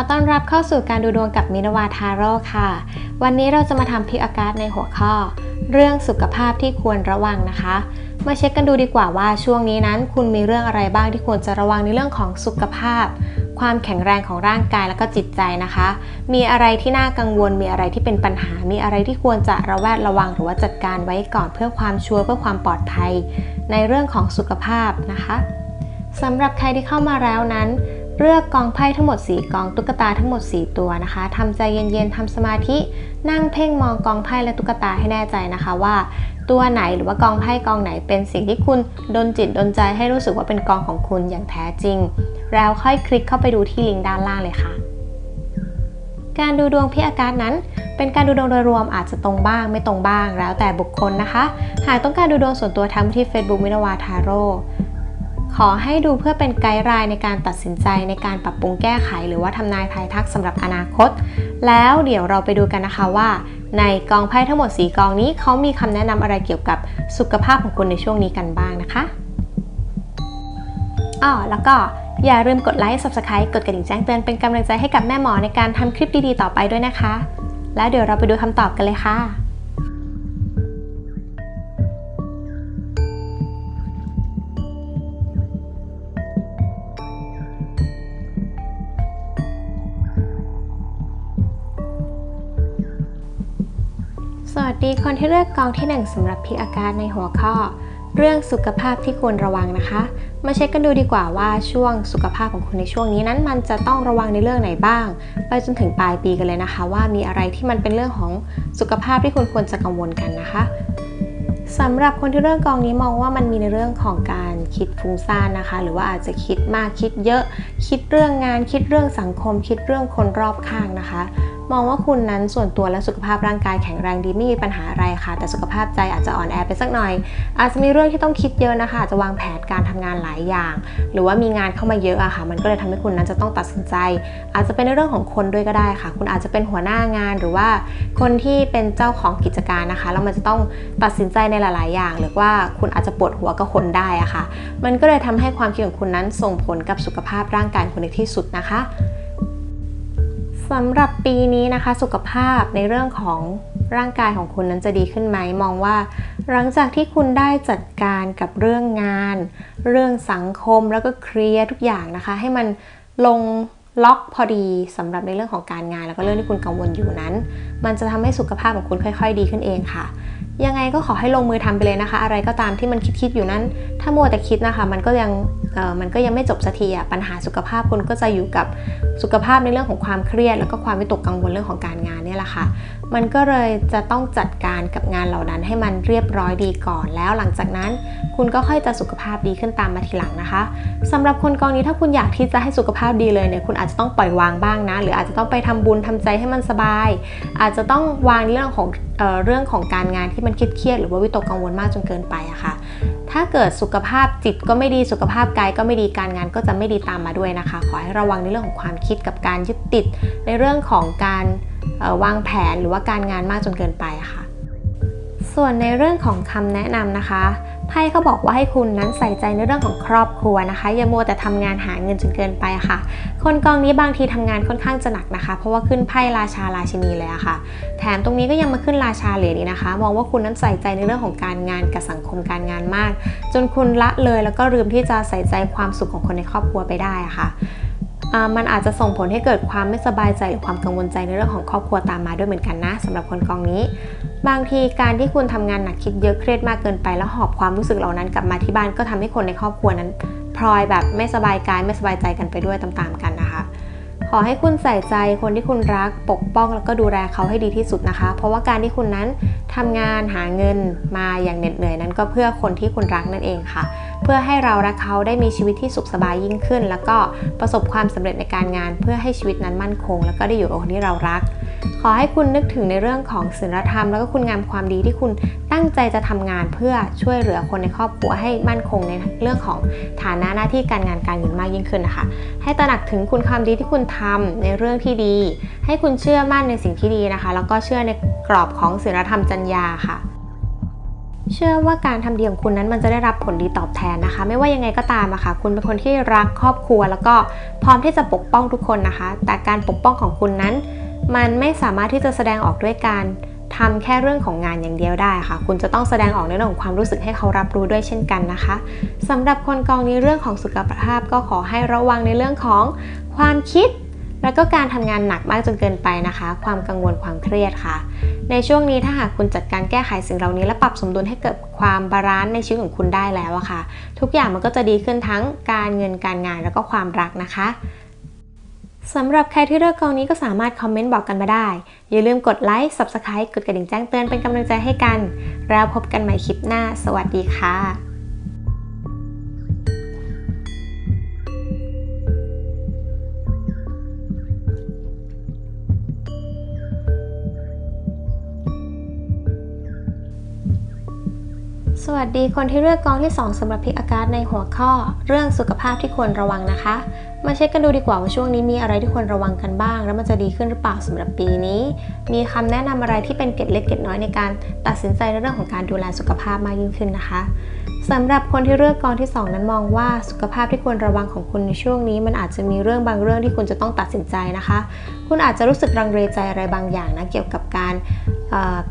ขอต้อนรับเข้าสู่การดูดวงกับมินวาทาโร่ค่ะ วันนี้เราจะมาทำพิกอากาศในหัวข้อ เรื่องสุขภาพที่ควรระวังนะคะ มาเช็คกันดูดีกว่าว่าช่วงนี้นั้น คุณมีเรื่องอะไรบ้างที่ควรจะระวังในเรื่องของสุขภาพ ความแข็งแรงของร่างกายและก็จิตใจนะคะ มีอะไรที่น่ากังวล มีอะไรที่เป็นปัญหา มีอะไรที่ควรจะระแวดระวังหรือว่าจัดการไว้ก่อนเพื่อความชัวร์เพื่อความปลอดภัย ในเรื่องของสุขภาพนะคะสำหรับใครที่เข้ามาแล้วนั้น เลือกกองไพ่ทั้งหมด 4 กองตุ๊กตาทั้งหมด 4 ตัวนะคะทำใจเย็นๆทำสมาธิ นั่งเพ่งมองกองไพ่และตุ๊กตาให้แน่ใจนะคะว่า ตัวไหนหรือว่ากองไพ่กองไหนเป็นสิ่งที่คุณดนจิตดนใจให้รู้สึกว่าเป็นกองของคุณอย่างแท้จริง แล้วค่อยคลิกเข้าไปดูที่ลิงก์ด้านล่างเลยค่ะ การดูดวงพิอากาศนั้นเป็นการดูดวงโดยรวมอาจจะตรงบ้างไม่ตรงบ้างแล้วแต่บุคคลนะคะ หากต้องการดูดวงส่วนตัวทั้งที่ Facebook มินวาทาโร่ ขอให้ดูเพื่อเป็นไกด์ไลน์ในการตัดสินใจในการปรับปรุงแก้ไข หรือว่าทำนายทายทักสำหรับอนาคต แล้วเดี๋ยวเราไปดูกันนะคะว่า ในกองไพ่ทั้งหมด 4 กองนี้เขามีคำแนะนำอะไรเกี่ยวกับสุขภาพของคุณในช่วงนี้กันบ้างนะคะอ๋อแล้วก็อย่าลืมกดไลค์ Subscribe กดกระดิ่งแจ้งเตือนเป็นกำลังใจให้กับแม่หมอในการทำคลิปดีๆต่อไปด้วยนะคะ แล้วเดี๋ยวเราไปดูคำตอบกันเลยค่ะ ดีคนที่เลือกกองที่ 1สำหรับพิกอาการในหัวข้อ เรื่องสุขภาพที่ควรระวังนะคะ มาเช็คกันดูดีกว่าว่าช่วงสุขภาพของคุณในช่วงนี้นั้น มันจะต้องระวังในเรื่องไหนบ้าง ไปจนถึงปลายปีกันเลยนะคะ ว่ามีอะไรที่มันเป็นเรื่องของสุขภาพที่คุณควรจะกังวลกันนะคะสำหรับคนที่เลือกกองนี้มองว่ามันมีในเรื่องของการคิดฟุ้งซ่านนะคะ หรือว่าอาจจะคิดมากคิดเยอะ คิดเรื่องงาน คิดเรื่องสังคม คิดเรื่องคนรอบข้างนะคะ มองว่าคุณนั้นส่วนตัวและสุขภาพร่างกายแข็งแรงดีไม่มีปัญหาอะไรค่ะ แต่สุขภาพใจอาจจะอ่อนแอไปสักหน่อย อาจจะมีเรื่องที่ต้องคิดเยอะนะคะอาจจะวางแผนการทำงานหลายอย่าง หรือว่ามีงานเข้ามาเยอะอะค่ะ มันก็เลยทำให้คุณนั้นจะต้องตัดสินใจ อาจจะเป็นในเรื่องของคนด้วยก็ได้ค่ะ คุณอาจจะเป็นหัวหน้างานหรือว่าคนที่เป็นเจ้าของกิจการนะคะแล้วมันจะต้องตัดสินใจในหลาย ๆ อย่าง หรือว่าคุณอาจจะปวดหัวกับคนได้อะค่ะ มันก็เลยทำให้ความคิดของคุณนั้นส่งผลกับสุขภาพร่างกายคุณในที่สุดนะคะ สำหรับปีนี้นะคะสุขภาพในเรื่องของร่างกายของคุณนั้นจะดีขึ้นไหมมองว่า หลังจากที่คุณได้จัดการกับเรื่องงาน เรื่องสังคมแล้วก็เคลียร์ทุกอย่างนะคะ ให้มันลงล็อกพอดีสำหรับในเรื่องของการงานแล้วก็เรื่องที่คุณกังวลอยู่นั้น มันจะทำให้สุขภาพของคุณค่อย ๆ ดีขึ้นเองค่ะ ยังไงก็ขอให้ลงมือทำไปเลยนะคะ อะไรก็ตามที่มันคิดๆอยู่นั้น ถ้ามัวแต่คิดนะคะ มันก็ยังมันก็ยังไม่จบสักทีอะปัญหาสุขภาพคุณก็จะอยู่กับสุขภาพในเรื่องของความเครียด แล้วก็ความวิตกกังวลเรื่องของการงานเนี่ยแหละค่ะ มันก็เลยจะต้องจัดการกับงานเหล่านั้นให้มันเรียบร้อยดีก่อน แล้วหลังจากนั้น คุณก็ค่อยจะสุขภาพดีขึ้นตามมาทีหลังนะคะสำหรับคนกองนี้ถ้าคุณอยากที่จะให้สุขภาพดีเลยเนี่ยคุณอาจจะต้องปล่อยวางบ้างนะ หรืออาจจะต้องไปทำบุญทำใจให้มันสบาย อาจจะต้องวางเรื่องของ เเรื่องของการงานที่มันเครียดๆหรือว่าวิตกกังวลมากจนเกินไปอะค่ะ ถ้าเกิดสุขภาพจิตก็ไม่ดีสุขภาพกายก็ไม่ดีการงานก็จะไม่ดีตามมาด้วยนะคะ ขอให้ระวังในเรื่องของความคิดกับการยึดติด ในเรื่องของการวางแผนหรือว่าการงานมากจนเกินไปค่ะ ส่วนในเรื่องของคำแนะนำนะคะ ไพ่เขาบอกว่าให้คุณนั้นใส่ใจในเรื่องของครอบครัวนะคะ อย่ามัวแต่ทำงานหาเงินจนเกินไปค่ะ คนกองนี้บางทีทำงานค่อนข้างจะหนักนะคะ เพราะว่าขึ้นไพ่ราชาราชินีเลยอะค่ะ แถมตรงนี้ก็ยังมาขึ้นราชาเหรียญนี้นะคะ มองว่าคุณนั้นใส่ใจในเรื่องของการงานกับสังคมการงานมาก จนคุณละเลยแล้วก็ลืมที่จะใส่ใจความสุขของคนในครอบครัวไปได้อะค่ะอ่ามันอาจจะส่งผลให้เกิดความไม่สบายใจหรือความกังวลใจในเรื่องของครอบครัวตามมาด้วยเหมือนกันนะสำหรับคนกองนี้ บางทีการที่คุณทำงานหนักคิดเยอะเครียดมากเกินไป แล้วหอบความรู้สึกเหล่านั้นกลับมาที่บ้านก็ทำให้คนในครอบครัวนั้นพลอยแบบไม่สบายกายไม่สบายใจกันไปด้วยตามๆกันนะคะ ขอให้คุณใส่ใจคนที่คุณรักปกป้องแล้วก็ดูแลเขาให้ดีที่สุดนะคะ เพราะว่าการที่คุณนั้นทำงานหาเงินมาอย่างเหน็ดเหนื่อยนั้น ก็เพื่อคนที่คุณรักนั่นเองค่ะ เพื่อให้เราและเขาได้มีชีวิตที่สุขสบายยิ่งขึ้น แล้วก็ประสบความสำเร็จในการงาน เพื่อให้ชีวิตนั้นมั่นคง แล้วก็ได้อยู่กับคนที่เรารัก ขอให้คุณนึกถึงในเรื่องของศีลธรรม แล้วก็คุณงามความดีที่คุณตั้งใจจะทำงานเพื่อช่วยเหลือคนในครอบครัวให้มั่นคงในเรื่องของฐานะหน้าที่การงานการเงินมากยิ่งขึ้นนะคะ ให้ตระหนักถึงคุณความดีที่คุณทำในเรื่องที่ดี ให้คุณเชื่อมั่นในสิ่งที่ดีนะคะ แล้วก็เชื่อในกรอบของศีลธรรมจรรยาค่ะ เชื่อว่าการทำดีของคุณนั้นมันจะได้รับผลดีตอบแทนนะคะ ไม่ว่ายังไงก็ตามอะค่ะ คุณเป็นคนที่รักครอบครัว แล้วก็พร้อมที่จะปกป้องทุกคนนะคะ แต่การปกป้องของคุณนั้น มันไม่สามารถที่จะแสดงออกด้วยการทำแค่เรื่องของงานอย่างเดียวได้ค่ะ คุณจะต้องแสดงออกในเรื่องของความรู้สึกให้เขารับรู้ด้วยเช่นกันนะคะสำหรับคนกองนี้เรื่องของสุขภาพก็ขอให้ระวังในเรื่องของความคิด แล้วก็การทำงานหนักมากจนเกินไปนะคะ ความกังวลความเครียดค่ะ ในช่วงนี้ถ้าหากคุณจัดการแก้ไขสิ่งเหล่านี้ และปรับสมดุลให้เกิดความบาลานซ์ในชีวิตของคุณได้แล้วอะค่ะ ทุกอย่างมันก็จะดีขึ้นทั้งการเงินการงานแล้วก็ความรักนะคะสำหรับใครที่เลือกกองนี้ก็สามารถคอมเมนต์บอกกันมาได้ อย่าลืมกดไลค์ Subscribe กดกระดิ่งแจ้งเตือนเป็นกำลังใจให้กัน แล้วพบกันใหม่คลิปหน้า สวัสดีค่ะ สวัสดีคนที่เลือกกองที่ 2สำหรับพิกอากาศในหัวข้อ เรื่องสุขภาพที่ควรระวังนะคะ มาเช็คกันดูดีกว่าว่าช่วงนี้มีอะไรที่ควรระวังกันบ้าง แล้วมันจะดีขึ้นหรือเปล่าสำหรับปีนี้ มีคำแนะนำอะไรที่เป็นเกร็ดเล็กเกร็ดน้อยในการตัดสินใจในเรื่องของการดูแลสุขภาพมากยิ่งขึ้นนะคะ สำหรับคนที่เลือกกองที่ 2 นั้นมองว่าสุขภาพที่ควรระวังของคุณในช่วงนี้ มันอาจจะมีเรื่องบางเรื่องที่คุณจะต้องตัดสินใจนะคะ คุณอาจจะรู้สึกรังเลใจอะไรบางอย่างนะเกี่ยวกับการ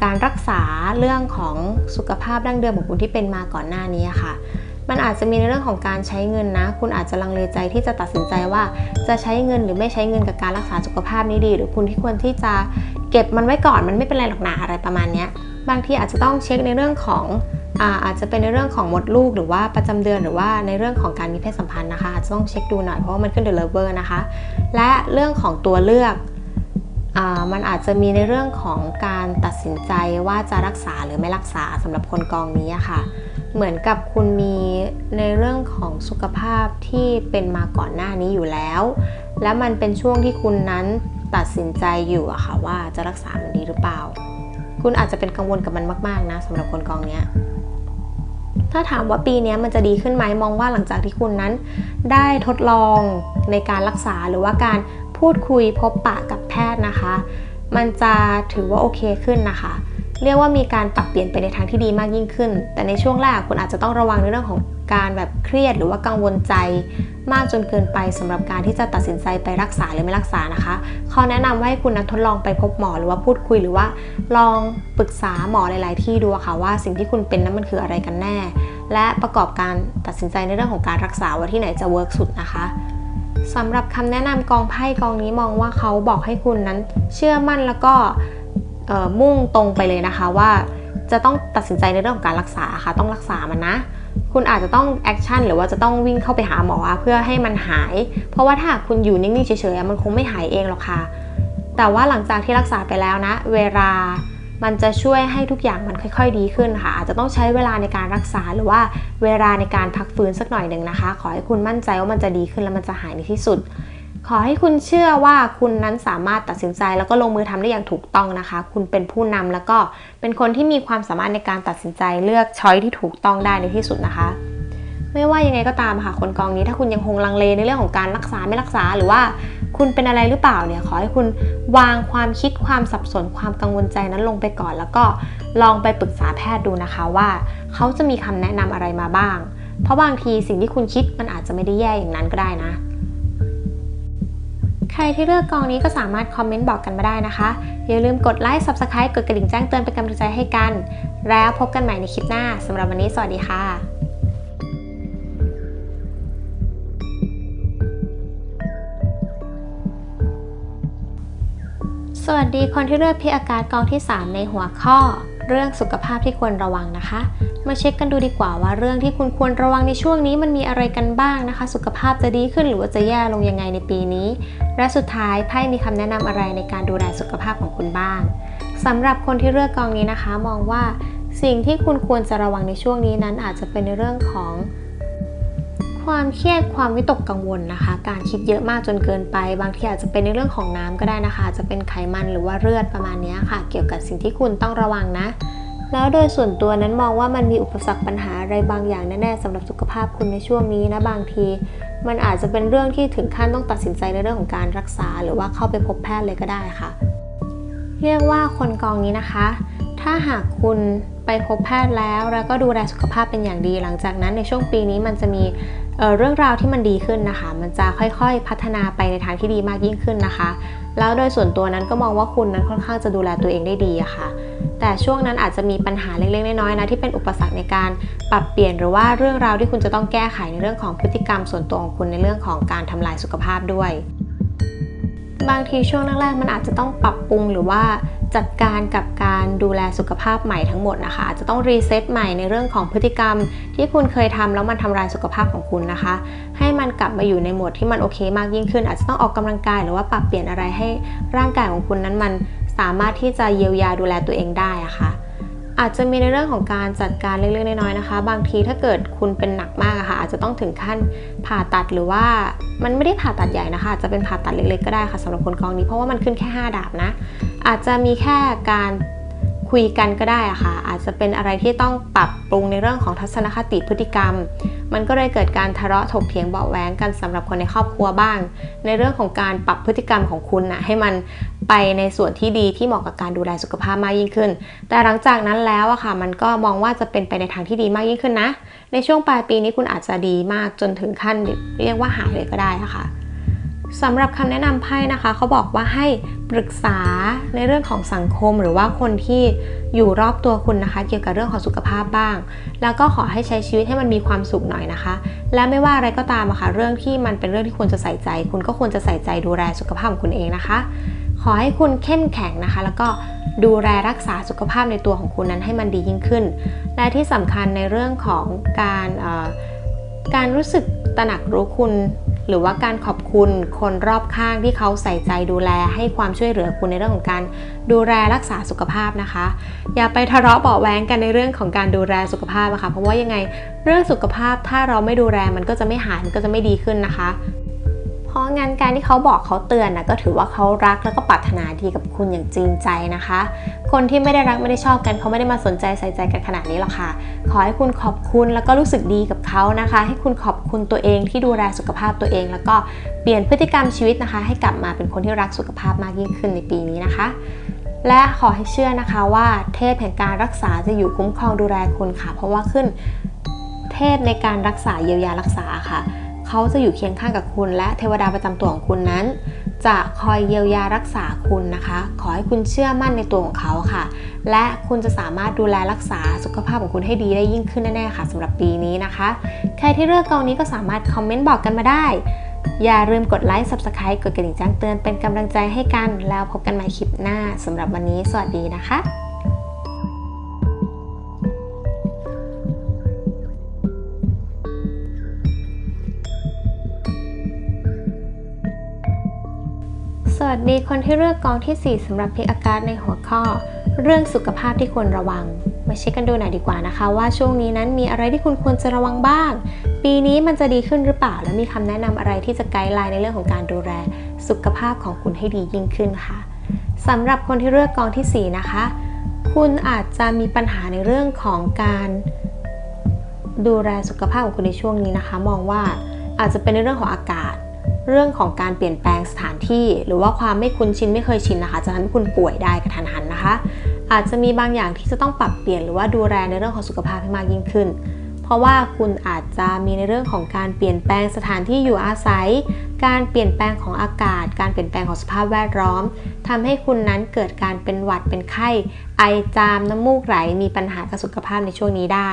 การรักษาเรื่องของสุขภาพดั้งเดิมของคุณที่เป็นมาก่อนหน้านี้ค่ะ มันอาจจะมีในเรื่องของการใช้เงินนะ คุณอาจจะลังเลใจที่จะตัดสินใจว่าจะใช้เงินหรือไม่ใช้เงินกับการรักษาสุขภาพนี้ดี หรือคุณที่ควรที่จะเก็บมันไว้ก่อนมันไม่เป็นไรหรอกนะอะไรประมาณนี้บางทีอาจจะต้องเช็คในเรื่องของ อาจจะเป็นในเรื่องของมดลูกหรือว่าประจำเดือนหรือว่าในเรื่องของการมีเพศสัมพันธ์นะคะอาจจะต้องเช็คดูหน่อยเพราะว่ามันขึ้นเดอะเลเวอร์นะคะ และเรื่องของตัวเลือกมันอาจจะมีในเรื่องของการตัดสินใจว่าจะรักษาหรือไม่รักษาสำหรับคนกองนี้ค่ะ เหมือนกับคุณมีในเรื่องของสุขภาพที่เป็นมาก่อนหน้านี้อยู่แล้ว และมันเป็นช่วงที่คุณนั้นตัดสินใจอยู่อะค่ะว่าจะรักษามันดีหรือเปล่า คุณอาจจะเป็นกังวลกับมันมาก ๆนะสำหรับคนกองเนี้ย ถ้าถามว่าปีนี้มันจะดีขึ้นไหมมองว่าหลังจากที่คุณนั้น ได้ทดลองในการรักษาหรือว่าการพูดคุยพบปะกับแพทย์นะคะ มันจะถือว่าโอเคขึ้นนะคะ เรียกว่ามีการปรับเปลี่ยนไปในทางที่ดีมากยิ่งขึ้น แต่ในช่วงแรกคุณอาจจะต้องระวังในเรื่องของการแบบเครียดหรือว่ากังวลใจ มากจนเกินไปสำหรับการที่จะตัดสินใจไปรักษาหรือไม่รักษานะคะเขาแนะนำว่าให้คุณนัทดลองไปพบหมอหรือว่าพูดคุยหรือว่า ลองปรึกษาหมอหลาย ๆ ที่ดูค่ะว่าสิ่งที่คุณเป็นนั้นมันคืออะไรกันแน่ และประกอบการตัดสินใจในเรื่องของการรักษาว่าที่ไหนจะเวิร์กสุดนะคะสำหรับคำแนะนำกองไพ่กองนี้มองว่าเขาบอกให้คุณนั้นเชื่อมั่นแล้วก็ มุ่งตรงไปเลยนะคะว่าจะต้องตัดสินใจในเรื่องของการรักษาค่ะ ต้องรักษามันนะ คุณอาจจะต้องแอคชั่นหรือว่าจะต้องวิ่งเข้าไปหาหมอเพื่อให้มันหาย เพราะว่าถ้าคุณอยู่นิ่งๆเฉยๆมันคงไม่หายเองหรอกค่ะ แต่ว่าหลังจากที่รักษาไปแล้วนะ เวลามันจะช่วยให้ทุกอย่างมันค่อยๆ ดีขึ้นค่ะ อาจจะต้องใช้เวลาในการรักษาหรือว่าเวลาในการพักฟื้นสักหน่อยหนึ่งนะคะ ขอให้คุณมั่นใจว่ามันจะดีขึ้นแล้วมันจะหายในที่สุด ขอให้คุณเชื่อว่าคุณนั้นสามารถตัดสินใจแล้วก็ลงมือทำได้อย่างถูกต้องนะคะ คุณเป็นผู้นำแล้วก็เป็นคนที่มีความสามารถในการตัดสินใจเลือกช้อยที่ถูกต้องได้ในที่สุดนะคะ ไม่ว่ายังไงก็ตามค่ะคนกองนี้ ถ้าคุณยังคงลังเลในเรื่องของการรักษาไม่รักษาหรือว่าคุณเป็นอะไรหรือเปล่าเนี่ยขอให้คุณวางความคิดความสับสนความกังวลใจนั้นลงไปก่อน แล้วก็ลองไปปรึกษาแพทย์ดูนะคะว่าเขาจะมีคำแนะนำอะไรมาบ้าง เพราะบางทีสิ่งที่คุณคิดมันอาจจะไม่ได้แย่อย่างนั้นก็ได้นะ รที่เลือกกองนี้ก็สามารถคอมเมนต์บอกกันมาได้นะคะ อย่าลืมกดไลค์ Subscribe กดกระดิ่งแจ้งเตือนเป็นกำลังใจให้กัน แล้วพบกันใหม่ในคลิปหน้าสำหรับวันนี้สวัสดีค่ะสวัสดีคนที่เลือกพิอากาศกองที่ 3 ในหัวข้อ เรื่องสุขภาพที่ควรระวังนะคะ มาเช็คกันดูดีกว่าว่าเรื่องที่คุณควรระวังในช่วงนี้มันมีอะไรกันบ้างนะคะ สุขภาพจะดีขึ้นหรือว่าจะแย่ลงยังไงในปีนี้ และสุดท้ายไพ่มีคำแนะนำอะไรในการดูแลสุขภาพของคุณบ้างสำหรับคนที่เลือกกองนี้นะคะ มองว่าสิ่งที่คุณควรจะระวังในช่วงนี้นั้นอาจจะเป็นในเรื่องของ ความเครียดความวิตกกังวลนะคะ การคิดเยอะมากจนเกินไป บางทีอาจจะเป็นในเรื่องของน้ำก็ได้นะคะ จะเป็นไขมันหรือว่าเลือดประมาณนี้ค่ะ เกี่ยวกับสิ่งที่คุณต้องระวังนะ แล้วโดยส่วนตัวนั้นมองว่ามันมีอุปสรรคปัญหาอะไรบางอย่างแน่ๆสำหรับสุขภาพคุณในช่วงนี้นะบางที มันอาจจะเป็นเรื่องที่ถึงขั้นต้องตัดสินใจในเรื่องของการรักษา หรือว่าเข้าไปพบแพทย์เลยก็ได้ค่ะ เรียกว่าคนกองนี้นะคะถ้าหากคุณไปพบแพทย์แล้ว แล้วก็ดูแลสุขภาพเป็นอย่างดี หลังจากนั้นในช่วงปีนี้มันจะมี เเรื่องราวที่มันดีขึ้นนะคะ มันจะค่อยๆพัฒนาไปในทางที่ดีมากยิ่งขึ้นนะคะ แล้วโดยส่วนตัวนั้นก็มองว่าคุณนั้นค่อนข้างจะดูแลตัวเองได้ดีอะค่ะ แต่ช่วงนั้นอาจจะมีปัญหาเล็กๆน้อยๆนะที่เป็นอุปสรรคในการปรับเปลี่ยนหรือว่าเรื่องราวที่คุณจะต้องแก้ไขในเรื่องของพฤติกรรมส่วนตัวของคุณในเรื่องของการทำลายสุขภาพด้วย บางทีช่วงแรกๆมันอาจจะต้องปรับปรุงหรือว่า จัดการกับการดูแลสุขภาพใหม่ทั้งหมดนะคะอาจจะต้องรีเซ็ตใหม่ในเรื่องของพฤติกรรม ที่คุณเคยทำแล้วมันทำลายสุขภาพของคุณนะคะ ให้มันกลับมาอยู่ในโหมดที่มันโอเคมากยิ่งขึ้น อาจจะต้องออกกำลังกายหรือว่าปรับเปลี่ยนอะไรให้ร่างกายของคุณนั้นมันสามารถที่จะเยียวยาดูแลตัวเองได้อะค่ะอาจจะมีในเรื่องของการจัดการเล็กๆน้อยๆนะคะ บางทีถ้าเกิดคุณเป็นหนักมากอะค่ะอาจจะต้องถึงขั้นผ่าตัดหรือว่ามันไม่ได้ผ่าตัดใหญ่นะคะอาจจะเป็นผ่าตัดเล็กๆก็ได้ค่ะสำหรับคนกองนี้เพราะว่ามันขึ้นแค่ 5 ดาบนะ อาจจะมีแค่การคุยกันก็ได้อะค่ะ อาจจะเป็นอะไรที่ต้องปรับปรุงในเรื่องของทัศนคติพฤติกรรม มันก็เลยเกิดการทะเลาะถกเถียงเบาะแว้งกันสำหรับคนในครอบครัวบ้าง ในเรื่องของการปรับพฤติกรรมของคุณนะให้มันไปในส่วนที่ดีที่เหมาะกับการดูแลสุขภาพมากยิ่งขึ้น แต่หลังจากนั้นแล้วอะค่ะ มันก็มองว่าจะเป็นไปในทางที่ดีมากยิ่งขึ้นนะ ในช่วงปลายปีนี้คุณอาจจะดีมากจนถึงขั้นเรียกว่าหายเลยก็ได้นะคะ สำหรับคำแนะนำไพ่นะคะเขาบอกว่าให้ปรึกษาในเรื่องของสังคมหรือว่าคนที่อยู่รอบตัวคุณนะคะ เกี่ยวกับเรื่องของสุขภาพบ้าง แล้วก็ขอให้ใช้ชีวิตให้มันมีความสุขหน่อยนะคะ และไม่ว่าอะไรก็ตามอะค่ะเรื่องที่มันเป็นเรื่องที่ควรจะใส่ใจ คุณก็ควรจะใส่ใจดูแลสุขภาพของคุณเองนะคะ ขอให้คุณเข้มแข็งนะคะ แล้วก็ดูแลรักษาสุขภาพในตัวของคุณนั้นให้มันดียิ่งขึ้น และที่สำคัญในเรื่องของการการรู้สึกตระหนักรู้คุณ หรือว่าการขอบคุณคนรอบข้างที่เขาใส่ใจดูแลให้ความช่วยเหลือคุณในเรื่องของการดูแลรักษาสุขภาพนะคะ อย่าไปทะเลาะเบาะแว้งกันในเรื่องของการดูแลสุขภาพนะคะเพราะว่ายังไงเรื่องสุขภาพถ้าเราไม่ดูแลมันก็จะไม่หายมันก็จะไม่ดีขึ้นนะคะ ราะงั้นการที่เขาบอกเขาเตือนนะก็ถือว่าเขารักแล้วก็ปรารถนาดีกับคุณอย่างจริงใจนะคะ คนที่ไม่ได้รักไม่ได้ชอบกันเขาไม่ได้มาสนใจใส่ใจกันขนาดนี้หรอกค่ะ ขอให้คุณขอบคุณแล้วก็รู้สึกดีกับเขานะคะ ให้คุณขอบคุณตัวเองที่ดูแลสุขภาพตัวเอง แล้วก็เปลี่ยนพฤติกรรมชีวิตนะคะ ให้กลับมาเป็นคนที่รักสุขภาพมากยิ่งขึ้นในปีนี้นะคะและขอให้เชื่อนะคะว่าเทพแห่งการรักษาจะอยู่คุ้มครองดูแลคุณค่ะ เพราะว่าขึ้นเทพในการรักษาเยียวยารักษาค่ะ เขาจะอยู่เคียงข้างกับคุณและเทวดาประจำตัวของคุณนั้น จะคอยเยียวยารักษาคุณนะคะ ขอให้คุณเชื่อมั่นในตัวของเขาค่ะ และคุณจะสามารถดูแลรักษาสุขภาพของคุณให้ดีได้ยิ่งขึ้นแน่ๆค่ะสำหรับปีนี้นะคะ ใครที่เลือกกองนี้ก็สามารถคอมเมนต์บอกกันมาได้ อย่าลืมกดไลค์ Subscribe กดกระดิ่งแจ้งเตือนเป็นกำลังใจให้กัน แล้วพบกันใหม่คลิปหน้าสำหรับวันนี้ สวัสดีนะคะ วัสดีคนที่เลือกกองที่ 4สำหรับพิกอากาศในหัวข้อ เรื่องสุขภาพที่ควรระวัง มาเช็คกันดูหน่อยดีกว่านะคะ ว่าช่วงนี้นั้นมีอะไรที่คุณควรจะระวังบ้าง ปีนี้มันจะดีขึ้นหรือเปล่า และมีคำแนะนำอะไรที่จะไกด์ไลน์ในเรื่องของการดูแลสุขภาพของคุณให้ดียิ่งขึ้นค่ะสำหรับคนที่เลือกกองที่ 4 นะคะ คุณอาจจะมีปัญหาในเรื่องของการดูแลสุขภาพของคุณในช่วงนี้นะคะ มองว่าอาจจะเป็นในเรื่องของอากาศ เรื่องของการเปลี่ยนแปลงสถานที่ หรือว่าความไม่คุ้นชินไม่เคยชินนะคะ จะทำให้คุณป่วยได้กระทันหันนะคะ อาจจะมีบางอย่างที่จะต้องปรับเปลี่ยนหรือว่าดูแลในเรื่องของสุขภาพให้มากยิ่งขึ้น เพราะว่าคุณอาจจะมีในเรื่องของการเปลี่ยนแปลงสถานที่อยู่อาศัย การเปลี่ยนแปลงของอากาศ การเปลี่ยนแปลงของสภาพแวดล้อมทำให้คุณนั้นเกิดการเป็นหวัดเป็นไข้ ไอจามน้ำมูกไหลมีปัญหากับสุขภาพในช่วงนี้ได้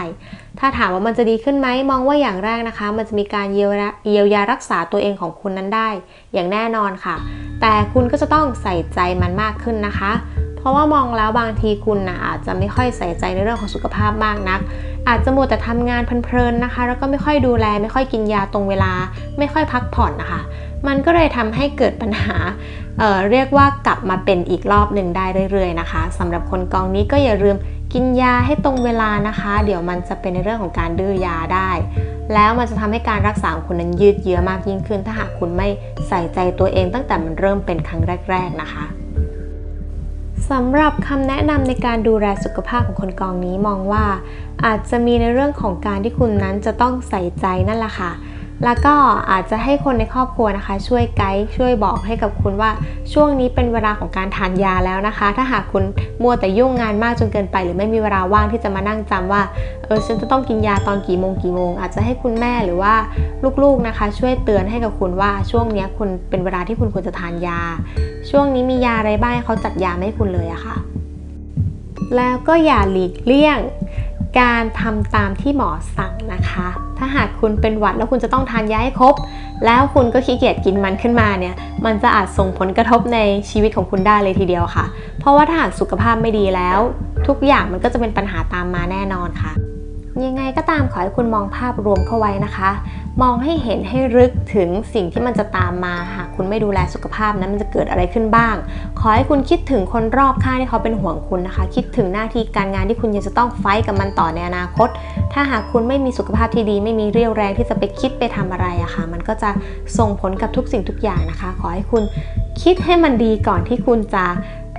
ถ้าถามว่ามันจะดีขึ้นไหมมองว่าอย่างแรกนะคะ มันจะมีการเยียวยาเยียวยารักษาตัวเองของคุณนั้นได้ อย่างแน่นอนค่ะ แต่คุณก็จะต้องใส่ใจมันมากขึ้นนะคะ เพราะว่ามองแล้วบางทีคุณนะอาจจะไม่ค่อยใส่ใจในเรื่องของสุขภาพมากนัก อาจจะมัวแต่ทำงานเพลินๆนะคะ แล้วก็ไม่ค่อยดูแล ไม่ค่อยกินยาตรงเวลา ไม่ค่อยพักผ่อนนะคะ มันก็เลยทำให้เกิดปัญหาเเรียกว่ากลับมาเป็นอีกรอบหนึ่งได้เรื่อยๆนะคะสำหรับคนกองนี้ก็อย่าลืมกินยาให้ตรงเวลานะคะ เดี๋ยวมันจะเป็นในเรื่องของการดื้อยาได้ แล้วมันจะทำให้การรักษาของคุณนั้นยืดเยื้อมากยิ่งขึ้น ถ้าหากคุณไม่ใส่ใจตัวเองตั้งแต่มันเริ่มเป็นครั้งแรก ๆนะคะสำหรับคำแนะนำในการดูแลสุขภาพของคนกองนี้มองว่า อาจจะมีในเรื่องของการที่คุณนั้นจะต้องใส่ใจนั่นแหละค่ะ แล้วก็อาจจะให้คนในครอบครัวนะคะ ช่วยไกด์ช่วยบอกให้กับคุณว่าช่วงนี้เป็นเวลาของการทานยาแล้วนะคะ ถ้าหากคุณมัวแต่ยุ่งงานมากจนเกินไป หรือไม่มีเวลาว่างที่จะมานั่งจำว่าเออฉันจะต้องกินยาตอนกี่โมงกี่โมง อาจจะให้คุณแม่หรือว่าลูกๆนะคะ ช่วยเตือนให้กับคุณว่าช่วงนี้คุณเป็นเวลาที่คุณควรจะทานยา ช่วงนี้มียาอะไรบ้างเขาจัดยาให้คุณเลยอะค่ะแล้วก็อย่าหลีกเลี่ยง การทำตามที่หมอสั่งนะคะ ถ้าหากคุณเป็นหวัดแล้วคุณจะต้องทานยาให้ครบ แล้วคุณก็ขี้เกียจกินมันขึ้นมาเนี่ย มันจะอาจส่งผลกระทบในชีวิตของคุณได้เลยทีเดียวค่ะ เพราะว่าถ้าหากสุขภาพไม่ดีแล้ว ทุกอย่างมันก็จะเป็นปัญหาตามมาแน่นอนค่ะ ยังไงก็ตามขอให้คุณมองภาพรวมเข้าไว้นะคะ มองให้เห็นให้ลึกถึงสิ่งที่มันจะตามมาหากคุณไม่ดูแลสุขภาพนั้นมันจะเกิดอะไรขึ้นบ้าง ขอให้คุณคิดถึงคนรอบข้างที่เขาเป็นห่วงคุณนะคะ คิดถึงหน้าที่การงานที่คุณยังจะต้องไฟท์กับมันต่อในอนาคต ถ้าหากคุณไม่มีสุขภาพที่ดี ไม่มีเรี่ยวแรงที่จะไปคิดไปทำอะไรอะค่ะ มันก็จะส่งผลกับทุกสิ่งทุกอย่างนะคะ ขอให้คุณคิดให้มันดีก่อนที่คุณจะ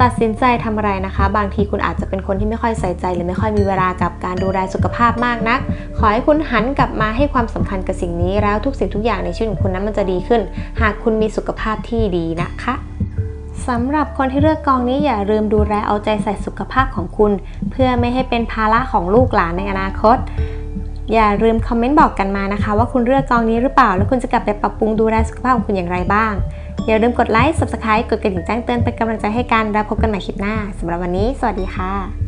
ตัดสินใจทำอะไรนะคะ บางทีคุณอาจจะเป็นคนที่ไม่ค่อยใส่ใจหรือไม่ค่อยมีเวลากับการดูแลสุขภาพมากนัก ขอให้คุณหันกลับมาให้ความสำคัญกับสิ่งนี้ แล้วทุกสิ่งทุกอย่างในชีวิตของคุณนั้นมันจะดีขึ้น หากคุณมีสุขภาพที่ดีนะคะสำหรับคนที่เลือกกองนี้อย่าลืมดูแลเอาใจใส่สุขภาพของคุณ เพื่อไม่ให้เป็นภาระของลูกหลานในอนาคต อย่าลืมคอมเมนต์บอกกันมานะคะ ว่าคุณเลือกกองนี้หรือเปล่า แล้วคุณจะกลับไปปรับปรุงดูแลสุขภาพของคุณอย่างไรบ้าง อย่าลืมกดไลค์ subscribe กดกระดิ่งแจ้งเตือนเป็นกำลังใจให้กัน แล้วพบกันใหม่คลิปหน้าสำหรับวันนี้ สวัสดีค่ะ